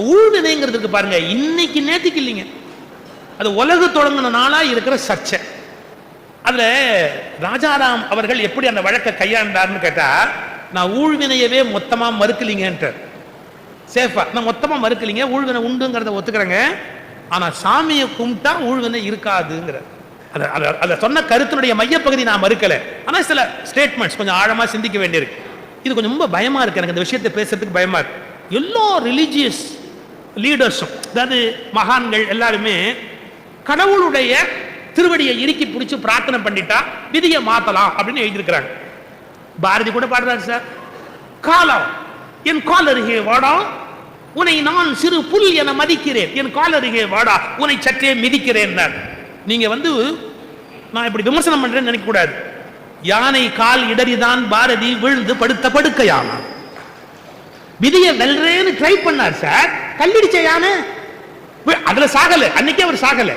ஊழ்வினைங்கிறதுக்கு பாருங்க இன்னைக்கு நேத்திக்கு இல்லைங்க. அது உலகு தொடங்கின நாளா இருக்கிற சர்ச்சை. அதுல ராஜாராம் அவர்கள் எப்படி அந்த வழக்கை கையாண்டார்னு கேட்டா நான் ஊழ்வினையவே மொத்தமா மறுக்கலீங்கன்ட்டு. சேஃபா நான் மொத்தமா மறுக்கலீங்க ஊழ்வினை உண்டுங்கிறத ஒத்துக்கிறேங்க. ஆனா சாமியை கும்பிட்டா ஊழ்வினை இருக்காதுங்கிற. அத- சொன்ன கருத்தினுடைய மையப்பகுதி நான் மறுக்கல. ஆனா சில ஸ்டேட்மெண்ட்ஸ் கொஞ்சம் ஆழமா சிந்திக்க வேண்டியிருக்கு. இது கொஞ்சம் ரொம்ப பயமா இருக்கு எனக்கு இந்த விஷயத்தை பேசுறதுக்கு பயமா இருக்கு. எல்லோ ரிலீஜியஸ் லீடர்ஸும் அதாவது மகான்கள் எல்லாருமே கடவுளுடைய திருவடியை இறுக்கி பிடிச்சி பிரார்த்தனை பண்ணிட்டா விதியை மாத்தலாம் அப்படின்னு எழுதியிருக்கிறாங்க. பாரதி கூட பாடுறாரு சார். காலம் என் கால் அருகே வாடா உன்னை நான் சிறு புல் என மதிக்கிறேன். என் கால் அருகே வாடா உன்னை சற்றே மிதிக்கிறேன் நீங்க வந்து நான் இப்படி விமர்சனம் பண்றேன்னு நினைக்க கூடாது யானை கால் இடறிதான் பாரதி விழுந்து படுத்த படுக்கையானான். விதியை வெல்றேன்னு ட்ரை பண்ணார் சார் கல்லடிச்ச யானை. அதுல சாகல. அன்னைக்கே அவர் சாகல.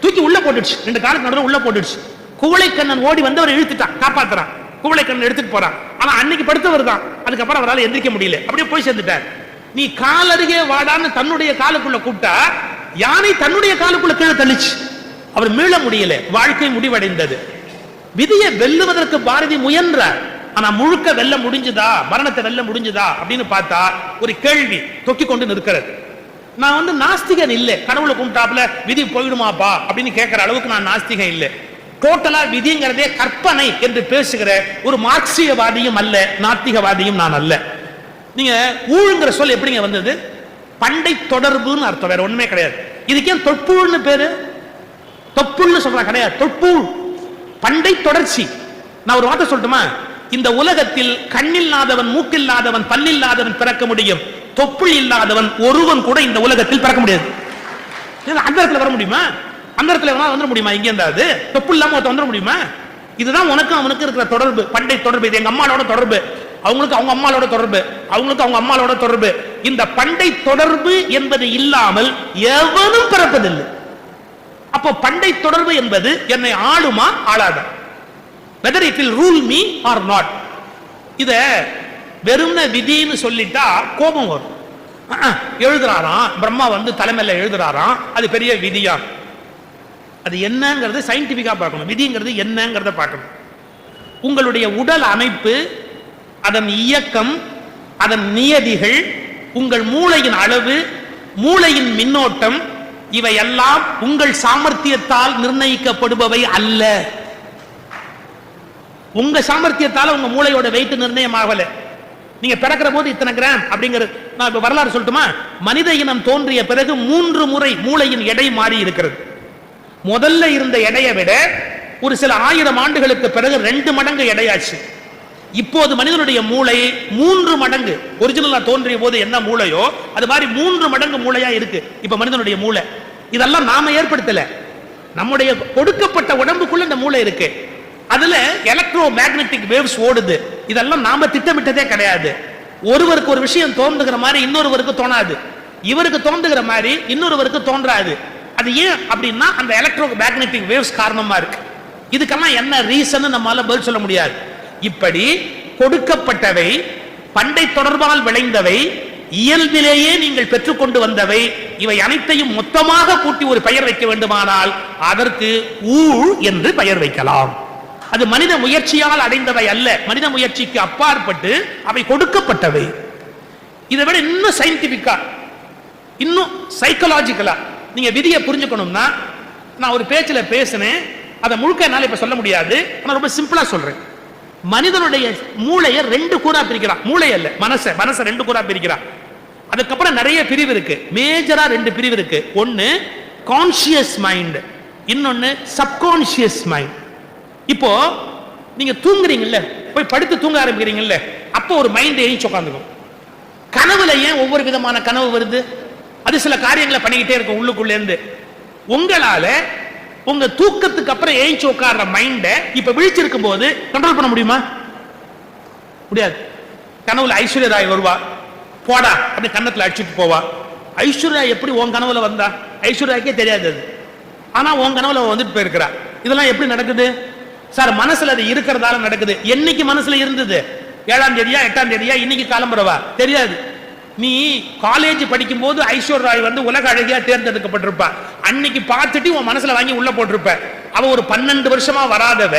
தூக்கி உள்ள போட்டுடுச்சு. ரெண்டு காலுக்கு நடுவில் உள்ள போட்டுடுச்சு. குவளைக்கண்ணன் ஓடி வந்து அவர் இழுத்துட்டான். காப்பாத்துறான். குவளைக்கண்ணன் எடுத்துட்டு போறான். ஆனா அன்னைக்கு படுத்தவர் தான். அதுக்கப்புறம் அவரால் எந்திரிக்க முடியல. அப்படியே போய் சேர்ந்துட்டார். நீ கால் அருகே வாடான்னு தன்னுடைய காலுக்குள்ள கூப்பிட்டா யானை தன்னுடைய காலுக்குள்ள கீழே தள்ளிச்சு. அவர் மீள முடியல. வாழ்க்கை முடிவடைந்தது. விதியை வெல்லுவதற்கு பாரதி முயன்றார். ஆனா முழுக்க வெல்ல முடிஞ்சுதா? மரணத்தை வெல்ல முடிஞ்சுதா? அப்படின்னு பார்த்தா ஒரு கேள்வி தொக்கி கொண்டு நிற்கிறது. நான் வந்து நாஸ்திகன் இல்லை. கடவுளை கும்பிட்டாப்புல விதி போயிடுமாப்பா அப்படின்னு கேட்கிற அளவுக்கு நான் நாஸ்திகன் இல்லை. டோட்டலா விதிங்கிறதே கற்பனை என்று பேசுகிற ஒரு மார்க்சியவாதியும் அல்ல நாத்திகவாதியும் நான் அல்ல. நீங்க ஊழுங்கிற சொல் எப்படிங்க வந்தது? பண்டை தொடர்புன்னு அர்த்தம் வேற ஒண்ணுமே கிடையாது. இதுக்கே ஏன் பேரு? தொப்புள்னு சொல்றா கிடையாது. தொட்புள் பண்டை தொடர்ச்சி. நான் ஒரு வார்த்தை சொல்லட்டுமா? இந்த உலகத்தில் கண்ணில்லாதவன் மூக்கில்லாதவன் பல்லில்லாதவன் பிறக்க முடியும். தொப்புள் இல்லாதவன் ஒருவன் கூட இந்த உலகத்தில் பிறக்க முடியாது. அந்த இடத்துல வர முடியுமா? அந்த இடத்துல வந்துட முடியுமா? இங்கே இருந்தாது தொப்புள் இல்லாம வந்துட முடியுமா? இதுதான் உனக்கும் அவனுக்கு இருக்கிற தொடர்பு. பண்டை தொடர்பு. இது எங்க அம்மாவோட தொடர்பு. அவங்களுக்கு அவங்க அம்மாவோட தொடர்பு. அவங்களுக்கு அவங்க அம்மாவோட தொடர்பு. இந்த பண்டை தொடர்பு என்பது இல்லாமல் எவனும் பிறப்பதில்லை. அப்போ பண்டை தொடர்பு என்பது என்னை ஆளுமா? ஆளாதான் whether it will rule me or not இத வெறும்ன விதின்னு சொல்லிட்டா கோபம் வரும். எழுதுறாராம் பிரம்மா வந்து தலைமையில் எழுதுறாராம் அது பெரிய விதியா. அது என்னங்கிறது சயின்டிபிக்கா பார்க்கணும். விதிங்கிறது என்னங்கிறத பார்க்கணும். உங்களுடைய உடல் அமைப்பு அதன் இயக்கம் அதன் நியதிகள் உங்கள் மூளையின் அளவு மூளையின் மின்னோட்டம் இவையெல்லாம் உங்கள் சாமர்த்தியத்தால் நிர்ணயிக்கப்படுபவை அல்ல. உங்க சாமர்த்தியத்தால உங்க மூளையோட வெயிட் நிர்ணயம் ஆகல நீங்க பிறக்கிற போது இத்தனை கிராம் அப்படிங்கிறது நான் இப்ப வரலாறு சொல்லட்டுமா? மனித இனம் தோன்றிய பிறகு மூன்று முறை மூளையின் எடை மாறி இருக்கிறது. முதல்ல இருந்த எடையை விட ஒரு சில ஆயிரம் ஆண்டுகளுக்கு பிறகு ரெண்டு மடங்கு எடையாச்சு. இப்போது மனிதனுடைய மூளை மூன்று மடங்கு ஒரிஜினலா தோன்றிய போது என்ன மூளையோ அது மாதிரி மூன்று மடங்கு மூளையா இருக்கு இப்ப மனிதனுடைய மூளை. இதெல்லாம் நாம ஏற்படுத்தல. நம்முடைய கொடுக்கப்பட்ட உடம்புக்குள்ள இந்த மூளை இருக்கு. அதுல எலக்ட்ரோ மேக்னெட்டிக் வேவ்ஸ் ஓடுது. இதெல்லாம் நாம திட்டமிட்டதே கிடையாது. ஒருவருக்கு ஒரு விஷயம் தோன்றுகிற மாதிரி இன்னொருவருக்கு தோணாது. இவருக்கு தோன்றுகிற மாதிரி இன்னொருவருக்கு தோன்றாது. அது ஏன் அப்படின்னா அந்த எலக்ட்ரோ மேக்னெட்டிக் வேவ்ஸ் காரணமா இருக்கு. இதுக்கெல்லாம் என்ன ரீசன் நம்மால பதில் சொல்ல முடியாது. இப்படி கொடுக்கப்பட்டவை பண்டை தொடர்பால் விளைந்தவை இயல்பிலேயே நீங்கள் பெற்றுக்கொண்டு வந்தவை இவை அனைத்தையும் மொத்தமாக கூட்டி ஒரு பெயர் வைக்க வேண்டுமானால் அதற்கு ஊழ் என்று பெயர் வைக்கலாம். அது மனித முயற்சியால் அடைந்தவை அல்ல. மனித முயற்சிக்கு அப்பாற்பட்டு அவை கொடுக்கப்பட்டவை. இதை விட இன்னும் சயின்டிபிக்கா இன்னும் சைக்கலாஜிக்கலா நீங்க விதியை புரிஞ்சுக்கணும்னா நான் ஒரு பேச்சில் பேசினேன் அதை முழுக்க என்னால் இப்ப சொல்ல முடியாது. ஆனால் ரொம்ப சிம்பிளா சொல்றேன். மனிதனுடைய மூளையை ரெண்டு கூறா பிரிக்கிறான் மூளை அல்ல மனசை மனசை ரெண்டு கூறா பிரிக்கிறான் அதுக்கப்புறம் நிறைய பிரிவு இருக்கு. மேஜரா ரெண்டு பிரிவு இருக்கு. ஒன்னு கான்சியஸ் மைண்ட் இன்னொன்னு சப்கான்சியஸ் மைண்ட் இப்போ நீங்க தூங்குறீங்கல்ல போய் படுத்து தூங்க ஆரம்பிக்கிறீங்கல்ல அப்போ ஒரு மைண்ட் எழுச்சி உட்காந்துக்கும். கனவுல ஏன் ஒவ்வொரு விதமான கனவு வருது? அது சில காரியங்களை பண்ணிக்கிட்டே இருக்கும் உள்ளுக்குள்ள இருந்து உங்களால உங்க தூக்கத்துக்கு அப்புறம் எழுச்சி உட்கார்ற மைண்ட இப்ப விழிச்சிருக்கும் போது கண்ட்ரோல் பண்ண முடியுமா? முடியாது. கனவுல ஐஸ்வர்யா ராய் வருவா. போடா அப்படி கன்னத்துல அடிச்சுட்டு போவா. ஐஸ்வர்யா எப்படி உன் கனவுல வந்தா? ஐஸ்வர்யாக்கே தெரியாது அது. ஆனா உன் கனவுல வந்துட்டு போயிருக்கிறா. இதெல்லாம் எப்படி நடக்குது? சார் மனசுல அது இருக்கிறதால நடக்குது. என்னைக்கு மனசுல இருந்தது? ஏழாம் தேதியா எட்டாம் தேதியா இன்னைக்கு காலம்புறவா தெரியாது. நீ காலேஜ் படிக்கும்போது ஐஸ்வர் ராய் வந்து உலக அழகியா தேர்ந்தெடுக்கப்பட்டிருப்பா. அன்னைக்கு பார்த்துட்டு உன் மனசுல வாங்கி உள்ள போட்டிருப்ப. அவ ஒரு பன்னெண்டு வருஷமா வராதவ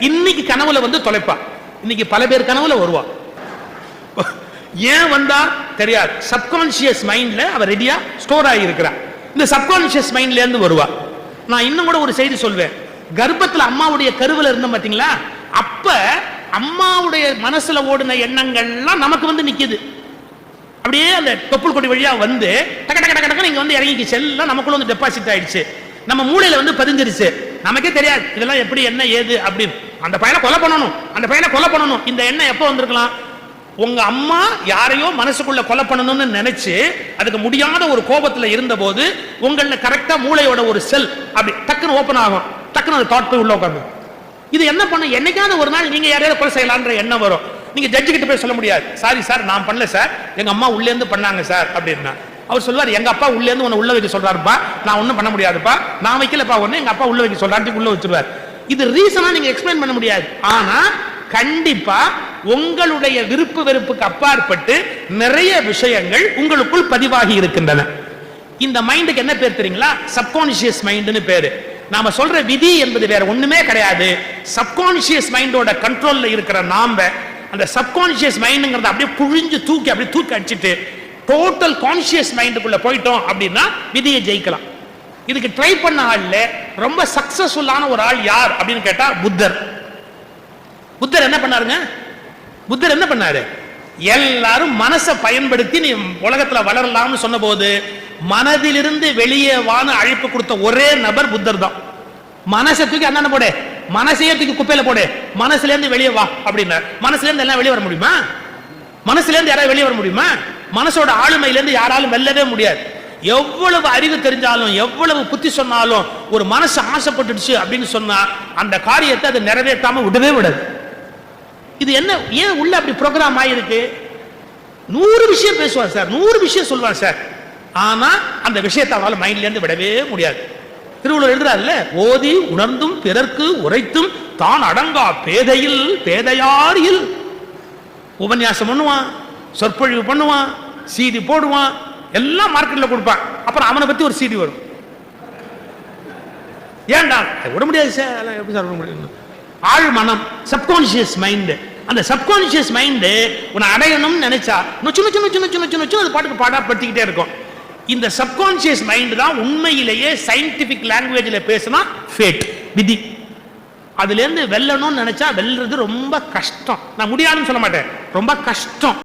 இன்னைக்கு கனவுல வந்து தொலைப்பா. இன்னைக்கு பல பேர் கனவுல வருவா. ஏன் வந்தா? தெரியாது. சப்கான்சியஸ் மைண்ட்ல அவ ரெடியா ஸ்டோர் ஆகி இருக்கிறா இந்த சப்கான்சியஸ் மைண்ட்ல இருந்து வருவா. நான் இன்னும் கூட ஒரு செய்தி சொல்வேன். கர்ப்பத்தில் அம்மாவுடைய கருவில் இருந்தோம் பார்த்தீங்களா அப்ப அம்மாவுடைய மனசுல ஓடின எண்ணங்கள்லாம் நமக்கு வந்து நிக்குது. அப்படியே அந்த தொப்புள் கொடி வழியா வந்து டக டக டக டக்குன்னு இங்க வந்து இறங்கி செல்லாம் நமக்குள்ள வந்து டெபாசிட் ஆயிடுச்சு. நம்ம மூளையில வந்து பதிஞ்சிருச்சு. நமக்கே தெரியாது இதெல்லாம் எப்படி என்ன ஏது அப்படின்னு அந்த பையனை கொலை பண்ணணும். அந்த பையனை கொலை பண்ணணும். இந்த எண்ணம் எப்போ வந்திருக்கலாம்? உங்க அம்மா யாரையோ மனசுக்குள்ள கொலை பண்ணணும்னு நினைச்சு அதுக்கு முடியாத ஒரு கோபத்துல இருந்தபோது உங்கள கரெக்டா மூளையோட ஒரு செல் அப்படி டக்குன்னு ஓபன் ஆகும். டக்குனு அந்த தாட் போய் உள்ள உட்காந்து. இது என்ன பண்ண என்னைக்காவது ஒரு நாள் நீங்க யாரையாவது கொலை செய்யலான்ற எண்ணம் வரும். நீங்க ஜட்ஜு கிட்ட போய் சொல்ல முடியாது. சாரி சார் நான் பண்ணல சார் எங்க அம்மா உள்ளே இருந்து பண்ணாங்க சார் அப்படின்னா. அவர் சொல்வார் எங்க அப்பா உள்ளே இருந்து உன்னை உள்ள வைக்க சொல்றாருப்பா. நான் ஒன்னும் பண்ண முடியாதுப்பா. நான் வைக்கலப்பா ஒன்று எங்க அப்பா உள்ள வைக்க சொல்றாரு. உள்ள வச்சிருவார். இது ரீசனா நீங்க எக்ஸ்பிளைன் பண்ண முடியாது. ஆனா கண்டிப்பா உங்களுடைய விருப்பு வெறுப்புக்கு அப்பாற்பட்டு நிறைய விஷயங்கள் உங்களுக்குள் பதிவாகி இருக்கின்றன. இந்த மைண்டுக்கு என்ன பேர் தெரியுங்களா? சப்கான்சியஸ் மைண்டுன்னு பேரு. நாம சொல்ற விதி என்பது வேற ஒண்ணுமே கிடையாது. சப்கான்சியஸ் மைண்டோட கண்ட்ரோல்ல இருக்கிற நாம அந்த சப்கான்சியஸ் மைண்டுங்கிறத அப்படியே புழிஞ்சு தூக்கி அப்படியே தூக்கி அடிச்சுட்டு டோட்டல் கான்சியஸ் மைண்டுக்குள்ள போயிட்டோம் அப்படின்னா விதியை ஜெயிக்கலாம். இதுக்கு ட்ரை பண்ண ஆள்ல ரொம்ப சக்சஸ்ஃபுல்லான ஒரு ஆள் யார் அப்படின்னு கேட்டா புத்தர். புத்தர் என்ன பண்ணாருங்க? புத்தர் என்ன பண்ணாரு? எல்லாரும் மனசை பயன்படுத்தி நீ உலகத்துல வளரலாம்னு சொன்னபோது மனதிலிருந்து வெளியே வான அழைப்பு கொடுத்த ஒரே நபர் புத்தர் தான். மனசை தூக்கி அண்ணன் போடு. மனசையே தூக்கி குப்பையில போடு. மனசுல இருந்து வெளியே வா அப்படின்னா மனசுல இருந்து எல்லாம் வெளியே வர முடியுமா? மனசுல இருந்து யாராவது வெளியே வர முடியுமா? மனசோட ஆளுமையில இருந்து யாராலும் வெல்லவே முடியாது. எவ்வளவு அறிவு தெரிஞ்சாலும் எவ்வளவு புத்தி சொன்னாலும் ஒரு மனசு ஆசைப்பட்டுடுச்சு அப்படின்னு சொன்னா அந்த காரியத்தை அது நிறைவேற்றாம விடவே விடாது. இது என்ன ஏன் உள்ள அப்படி ப்ரோக்ராம் ஆயிருக்கு? நூறு விஷயம் பேசுவார் சார். நூறு விஷயம் சொல்லுவார் சார். ஆனா அந்த விஷயத்தை அவனால மைண்ட்ல இருந்து விடவே முடியாது திருவள்ளுவர் எழுதுறாருல ஓதி உணர்ந்தும் பிறர்க்கு உரைத்தும் தான் அடங்கா பேதையில் பேதையாரில் உபன்யாசம் பண்ணுவான் சொற்பொழிவு பண்ணுவான் சீடி போடுவான் எல்லாம் மார்க்கெட்ல கொடுப்பான் அப்புறம் அவனை பத்தி ஒரு சீடி வரும் ஏன்டா விட முடியாது சார் அதெல்லாம் எப்படி சார் விட முடியும் ஆழ் மனம் சப்கான்சியஸ் மைண்டு அந்த சப்கான்சியஸ் மைண்டு உன்னை அடையணும்னு நினைச்சா நொச்சு நொச்சு நொச்சு நொச்சு நொச்சு நொச்சு அது பாட்டுக்கு பாடாப்படுத்திக்கிட்டே இருக்கும் இந்த சப்கான்சியஸ் மைண்டு தான் உண்மையிலேயே சயின்டிபிக் லாங்குவேஜில் பேசினா ஃபேட் விதி. அதுலேருந்து வெல்லணும்னு நினச்சா வெல்றது ரொம்ப கஷ்டம். நான் முடியாதுன்னு சொல்ல மாட்டேன். ரொம்ப கஷ்டம்.